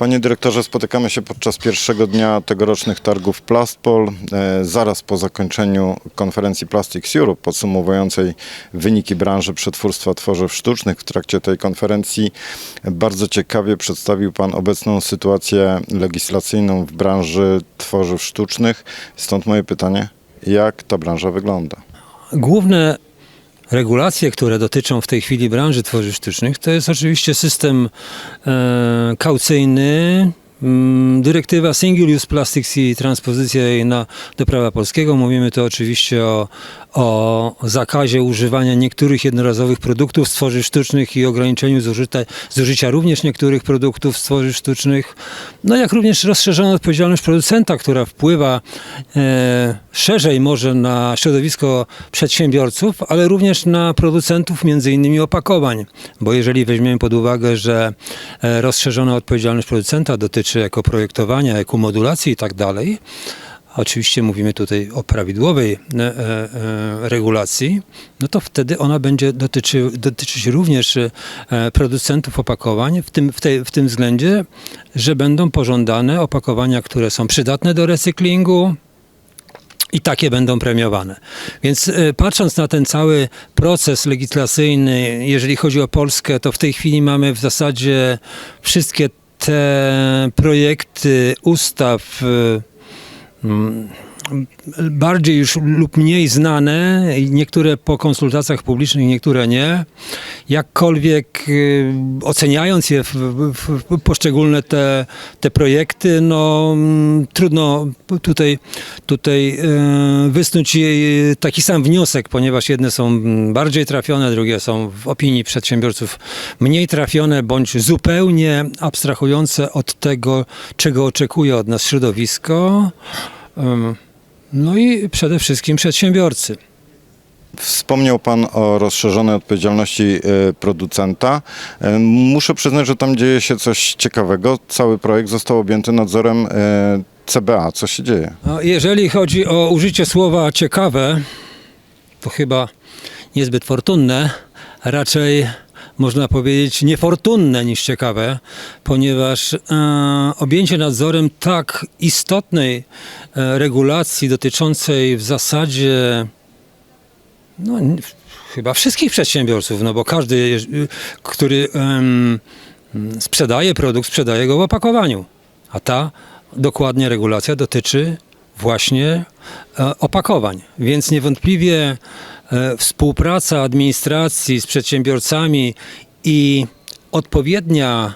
Panie dyrektorze, spotykamy się podczas pierwszego dnia tegorocznych targów Plastpol, e, zaraz po zakończeniu konferencji Plastics Europe, podsumowującej wyniki branży przetwórstwa tworzyw sztucznych. W trakcie tej konferencji bardzo ciekawie przedstawił Pan obecną sytuację legislacyjną w branży tworzyw sztucznych. Stąd moje pytanie, jak ta branża wygląda? Główne regulacje, które dotyczą w tej chwili branży tworzyw sztucznych, to jest oczywiście system e, kaucyjny, dyrektywa Single Use Plastics i transpozycja jej na, do prawa polskiego. Mówimy tu oczywiście o, o zakazie używania niektórych jednorazowych produktów z tworzyw sztucznych i ograniczeniu zużycia, również niektórych produktów z tworzyw sztucznych. No jak również rozszerzoną odpowiedzialność producenta, która wpływa e, szerzej może na środowisko przedsiębiorców, ale również na producentów między innymi opakowań. Bo jeżeli weźmiemy pod uwagę, że e, rozszerzona odpowiedzialność producenta dotyczy ekoprojektowania, ekomodulacji i tak dalej, Oczywiście mówimy tutaj o prawidłowej e, e, e, regulacji, no to wtedy ona będzie dotyczy, dotyczyć również producentów opakowań w tym, w, tej, w tym względzie, że będą pożądane opakowania, które są przydatne do recyklingu, i takie będą premiowane. Więc patrząc na ten cały proces legislacyjny, jeżeli chodzi o Polskę, to w tej chwili mamy w zasadzie wszystkie te projekty ustaw e, mm, bardziej już lub mniej znane, niektóre po konsultacjach publicznych, niektóre nie. Jakkolwiek y, oceniając je w, w, w poszczególne te, te projekty, no mm, trudno tutaj, tutaj y, wysnuć taki sam wniosek, ponieważ jedne są bardziej trafione, drugie są w opinii przedsiębiorców mniej trafione, bądź zupełnie abstrahujące od tego, czego oczekuje od nas środowisko. Ym, no i przede wszystkim przedsiębiorcy. Wspomniał Pan o rozszerzonej odpowiedzialności e, producenta. E, Muszę przyznać, że tam dzieje się coś ciekawego. Cały projekt został objęty nadzorem e, CBA. Co się dzieje? No, jeżeli chodzi o użycie słowa ciekawe, to chyba niezbyt fortunne, raczej można powiedzieć niefortunne niż ciekawe, ponieważ e, objęcie nadzorem tak istotnej e, regulacji dotyczącej w zasadzie no, chyba wszystkich przedsiębiorców, no bo każdy, który sprzedaje produkt, sprzedaje go w opakowaniu. A ta dokładnie regulacja dotyczy właśnie e, opakowań. Więc niewątpliwie współpraca administracji z przedsiębiorcami i odpowiednia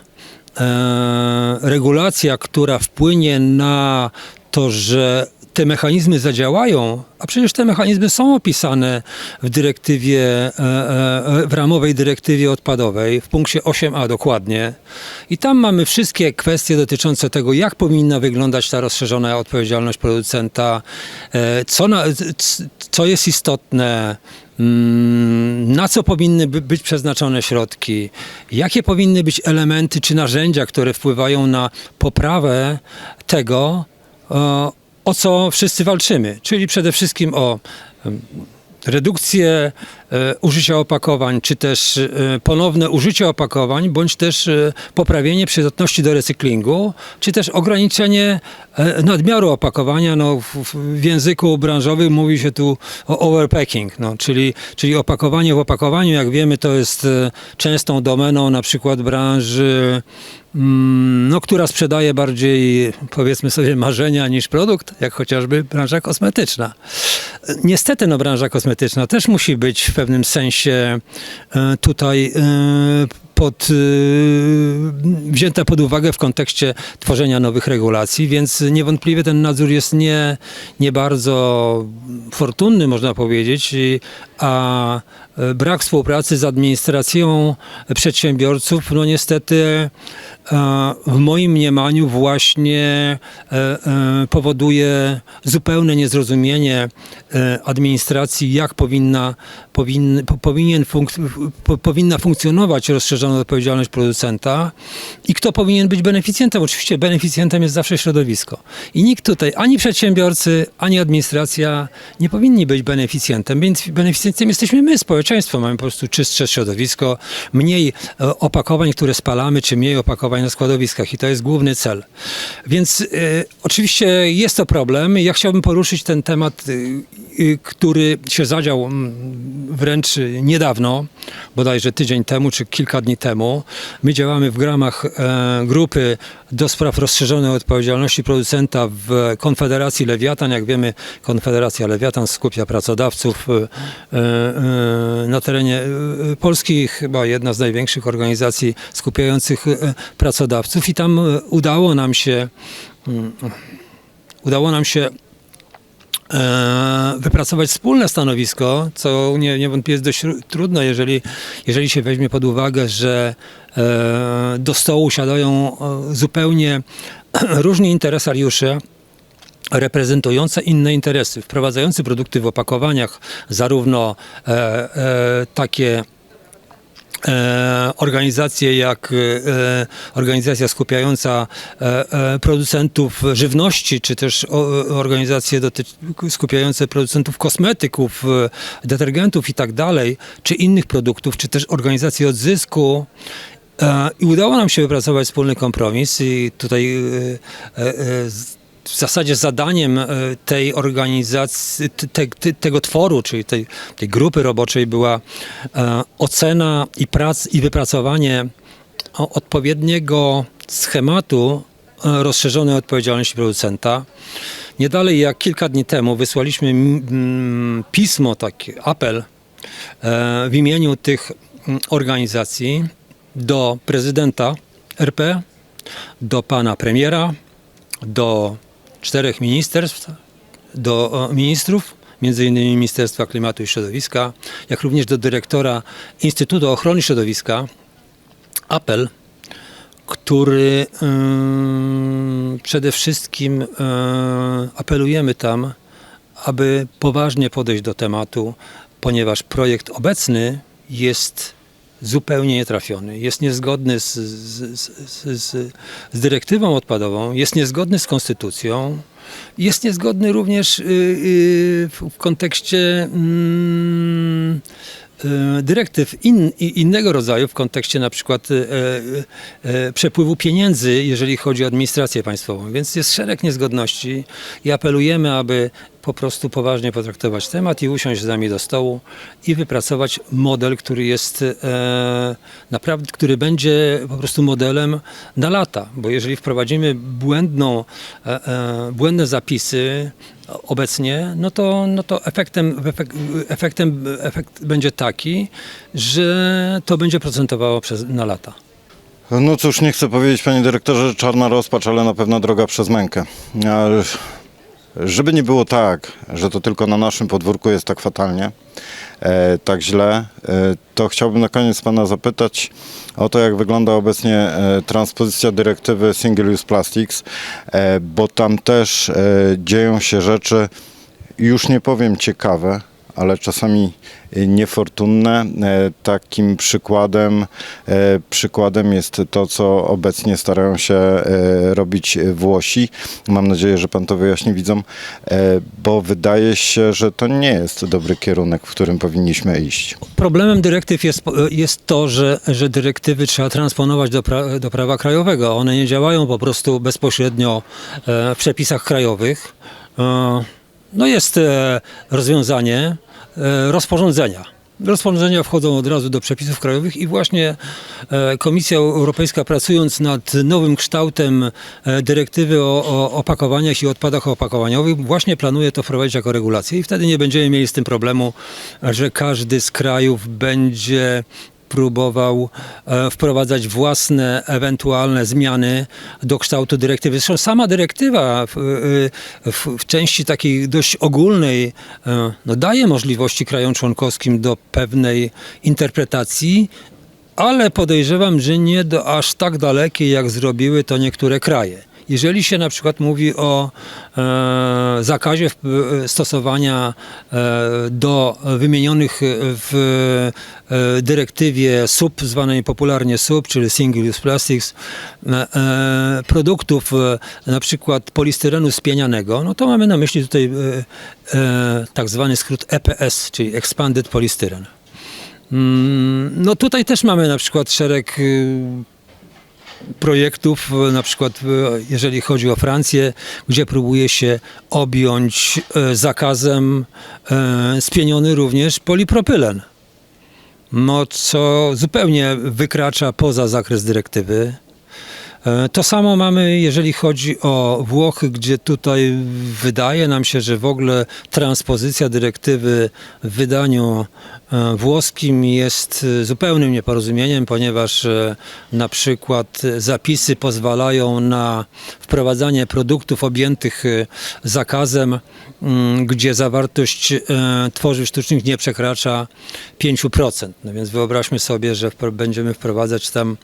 e, regulacja, która wpłynie na to, że te mechanizmy zadziałają, a przecież te mechanizmy są opisane w dyrektywie, e, e, w ramowej dyrektywie odpadowej, w punkcie 8a dokładnie. I tam mamy wszystkie kwestie dotyczące tego, jak powinna wyglądać ta rozszerzona odpowiedzialność producenta, e, co, na, co jest istotne, mm, na co powinny by- być przeznaczone środki, jakie powinny być elementy czy narzędzia, które wpływają na poprawę tego, o co wszyscy walczymy, czyli przede wszystkim o redukcję użycia opakowań, czy też e, ponowne użycie opakowań, bądź też e, poprawienie przydatności do recyklingu, czy też ograniczenie e, nadmiaru opakowania. No, w, języku branżowym mówi się tu o overpacking, no, czyli, czyli opakowanie w opakowaniu, jak wiemy, to jest e, częstą domeną na przykład branży mm, no, która sprzedaje bardziej, powiedzmy sobie, marzenia niż produkt, jak chociażby branża kosmetyczna. Niestety, no, branża kosmetyczna też musi być w pewnym sensie e, tutaj e, pod, e, wzięta pod uwagę w kontekście tworzenia nowych regulacji, więc niewątpliwie ten nadzór jest nie, nie bardzo fortunny, można powiedzieć, a e, brak współpracy z administracją przedsiębiorców, no niestety w moim mniemaniu właśnie e, e, powoduje zupełne niezrozumienie administracji, jak powinna, powin, po- powinien funk- po, powinna funkcjonować rozszerzona odpowiedzialność producenta i kto powinien być beneficjentem. Oczywiście beneficjentem jest zawsze środowisko. I nikt tutaj, ani przedsiębiorcy, ani administracja nie powinni być beneficjentem. Więc beneficjentem beneficjentem jesteśmy my, społeczeństwo. Mamy po prostu czystsze środowisko, mniej e, opakowań, które spalamy, czy mniej opakowań na składowiskach i to jest główny cel. Więc e, oczywiście jest to problem. Ja chciałbym poruszyć ten temat, e, który się zadział mm, wręcz niedawno, bodajże tydzień temu, czy kilka dni temu. My działamy w ramach e, grupy do spraw rozszerzonej odpowiedzialności producenta w Konfederacji Lewiatan. Jak wiemy, Konfederacja Lewiatan skupia pracodawców na terenie e, Polski, chyba jedna z największych organizacji skupiających e, pracodawców i tam e, udało nam się mm, udało nam się e, wypracować wspólne stanowisko, co nie, niewątpliwie jest dość ru- trudne, jeżeli, jeżeli się weźmie pod uwagę, że e, do stołu siadają e, zupełnie różni interesariusze, reprezentujące inne interesy, wprowadzający produkty w opakowaniach, zarówno e, e, takie e, organizacje jak e, organizacja skupiająca e, producentów żywności, czy też organizacje skupiające producentów kosmetyków, detergentów i tak dalej, czy innych produktów, czy też organizacje odzysku. I udało nam się wypracować wspólny kompromis i tutaj w zasadzie zadaniem e, tej organizacji, te, te, tego tworu, czyli tej, tej grupy roboczej była e, ocena i prac i wypracowanie odpowiedniego schematu e, rozszerzonej odpowiedzialności producenta. Nie dalej jak kilka dni temu wysłaliśmy pismo, taki apel w imieniu tych organizacji do prezydenta RP, do pana premiera, do czterech ministerstw, do ministrów, innymi Ministerstwa Klimatu i Środowiska, jak również do dyrektora Instytutu Ochrony Środowiska, apel, który ym, przede wszystkim y, apelujemy tam, aby poważnie podejść do tematu, ponieważ projekt obecny jest zupełnie nietrafiony, jest niezgodny z, z, z, z, z dyrektywą odpadową, jest niezgodny z konstytucją, jest niezgodny również y, y, w, kontekście mm, y, dyrektyw in, innego rodzaju, w kontekście na przykład y, y, y, przepływu pieniędzy, jeżeli chodzi o administrację państwową. Więc jest szereg niezgodności i apelujemy, aby po prostu poważnie potraktować temat i usiąść z nami do stołu i wypracować model, który jest e, naprawdę, który będzie po prostu modelem na lata, bo jeżeli wprowadzimy błędną, e, e, błędne zapisy obecnie, no to, no to efektem, efek, efektem efekt będzie taki, że to będzie procentowało przez, na lata. No cóż, nie chcę powiedzieć, panie dyrektorze, czarna rozpacz, ale na pewno droga przez mękę. Żeby nie było tak, że to tylko na naszym podwórku jest tak fatalnie, e, tak źle, e, to chciałbym na koniec pana zapytać o to, jak wygląda obecnie e, transpozycja dyrektywy Single Use Plastics, e, bo tam też e, dzieją się rzeczy, już nie powiem ciekawe, ale czasami niefortunne. E, Takim przykładem, e, przykładem jest to, co obecnie starają się e, robić Włosi. Mam nadzieję, że pan to wyjaśni widzom, bo wydaje się, że to nie jest dobry kierunek, w którym powinniśmy iść. Problemem dyrektyw jest, jest to, że, że dyrektywy trzeba transponować do, pra, do prawa krajowego. One nie działają po prostu bezpośrednio w przepisach krajowych. No jest e, rozwiązanie e, rozporządzenia. Rozporządzenia wchodzą od razu do przepisów krajowych i właśnie e, Komisja Europejska pracując nad nowym kształtem dyrektywy o, o opakowaniach i odpadach opakowaniowych właśnie planuje to wprowadzić jako regulację i wtedy nie będziemy mieli z tym problemu, że każdy z krajów będzie próbował e, wprowadzać własne ewentualne zmiany do kształtu dyrektywy. Zresztą sama dyrektywa w, w, w części takiej dość ogólnej e, no, daje możliwości krajom członkowskim do pewnej interpretacji, ale podejrzewam, że nie do aż tak dalekiej, jak zrobiły to niektóre kraje. Jeżeli się na przykład mówi o e, zakazie e, stosowania e, do wymienionych w e, dyrektywie SUP, zwanej popularnie SUP, czyli Single Use Plastics, e, e, produktów e, na przykład polistyrenu spienianego, no to mamy na myśli tutaj e, e, tak zwany skrót EPS, czyli Expanded Polystyren. Mm, No tutaj też mamy na przykład szereg y, projektów, e, na przykład e, jeżeli chodzi o Francję, gdzie próbuje się objąć e, zakazem spieniony również polipropylen. No, co zupełnie wykracza poza zakres dyrektywy. E, To samo mamy, jeżeli chodzi o Włochy, gdzie tutaj wydaje nam się, że w ogóle transpozycja dyrektywy w wydaniu e, włoskim jest e, zupełnym nieporozumieniem, ponieważ na przykład zapisy pozwalają na wprowadzanie produktów objętych zakazem, mm, gdzie zawartość tworzyw sztucznych nie przekracza 5%. No więc wyobraźmy sobie, że będziemy wprowadzać tam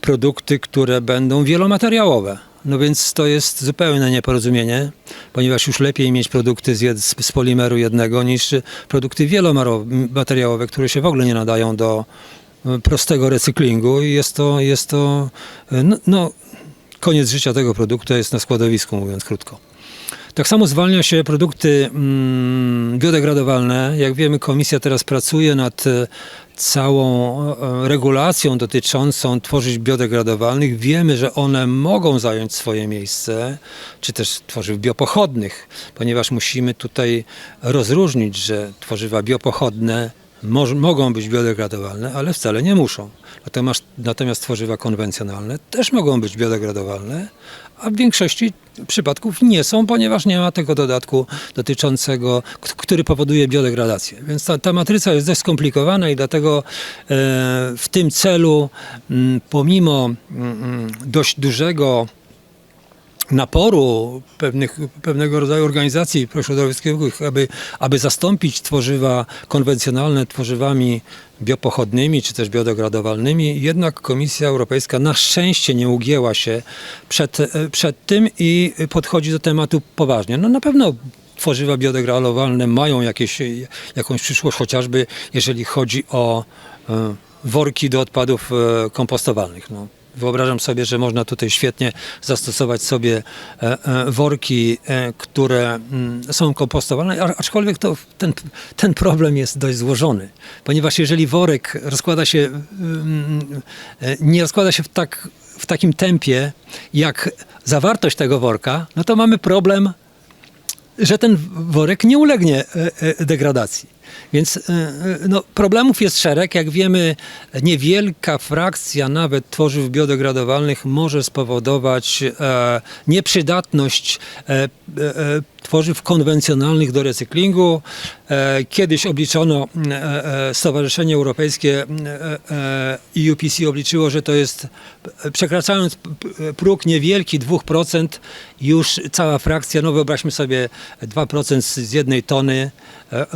produkty, które będą wielomateriałowe. No więc to jest zupełne nieporozumienie, ponieważ już lepiej mieć produkty z, jed, z polimeru jednego niż produkty wielomateriałowe, które się w ogóle nie nadają do e, prostego recyklingu i jest to, jest to e, no, no, koniec życia tego produktu jest na składowisku, mówiąc krótko. Tak samo zwalnia się produkty mm, biodegradowalne. Jak wiemy, komisja teraz pracuje nad e, całą e, regulacją dotyczącą tworzyw biodegradowalnych. Wiemy, że one mogą zająć swoje miejsce, czy też tworzyw biopochodnych, ponieważ musimy tutaj rozróżnić, że tworzywa biopochodne moż, mogą być biodegradowalne, ale wcale nie muszą. Natomiast, natomiast tworzywa konwencjonalne też mogą być biodegradowalne, a w większości przypadków nie są, ponieważ nie ma tego dodatku dotyczącego, który powoduje biodegradację. Więc ta, ta matryca jest dość skomplikowana i dlatego e, w tym celu, pomimo dość dużego naporu pewnych, pewnego rodzaju organizacji prośrodowiskowych, aby, aby zastąpić tworzywa konwencjonalne tworzywami biopochodnymi czy też biodegradowalnymi, jednak Komisja Europejska na szczęście nie ugięła się przed, przed tym i podchodzi do tematu poważnie. No na pewno tworzywa biodegradowalne mają jakieś, jakąś przyszłość, chociażby jeżeli chodzi o e, worki do odpadów e, kompostowalnych. No. Wyobrażam sobie, że można tutaj świetnie zastosować sobie e, e, worki, e, które mm, są kompostowalne, a- aczkolwiek to, ten, ten problem jest dość złożony, ponieważ jeżeli worek rozkłada się, mm, nie rozkłada się w, tak, w takim tempie, jak zawartość tego worka, no to mamy problem że ten worek nie ulegnie degradacji. Więc e, e, no, problemów jest szereg. Jak wiemy, niewielka frakcja nawet tworzyw biodegradowalnych może spowodować e, nieprzydatność e, e, e, tworzyw konwencjonalnych do recyklingu. Kiedyś obliczono, Stowarzyszenie Europejskie EUPC obliczyło, że to jest, przekraczając próg niewielki 2%, już cała frakcja, no wyobraźmy sobie 2% z jednej tony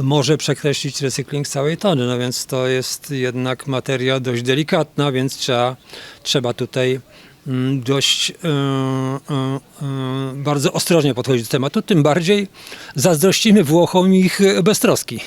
może przekreślić recykling całej tony, no więc to jest jednak materia dość delikatna, więc trzeba, trzeba tutaj mm, dość e, e, e, bardzo ostrożnie podchodzić do tematu, tym bardziej zazdrościmy Włochom ich e, beztroski.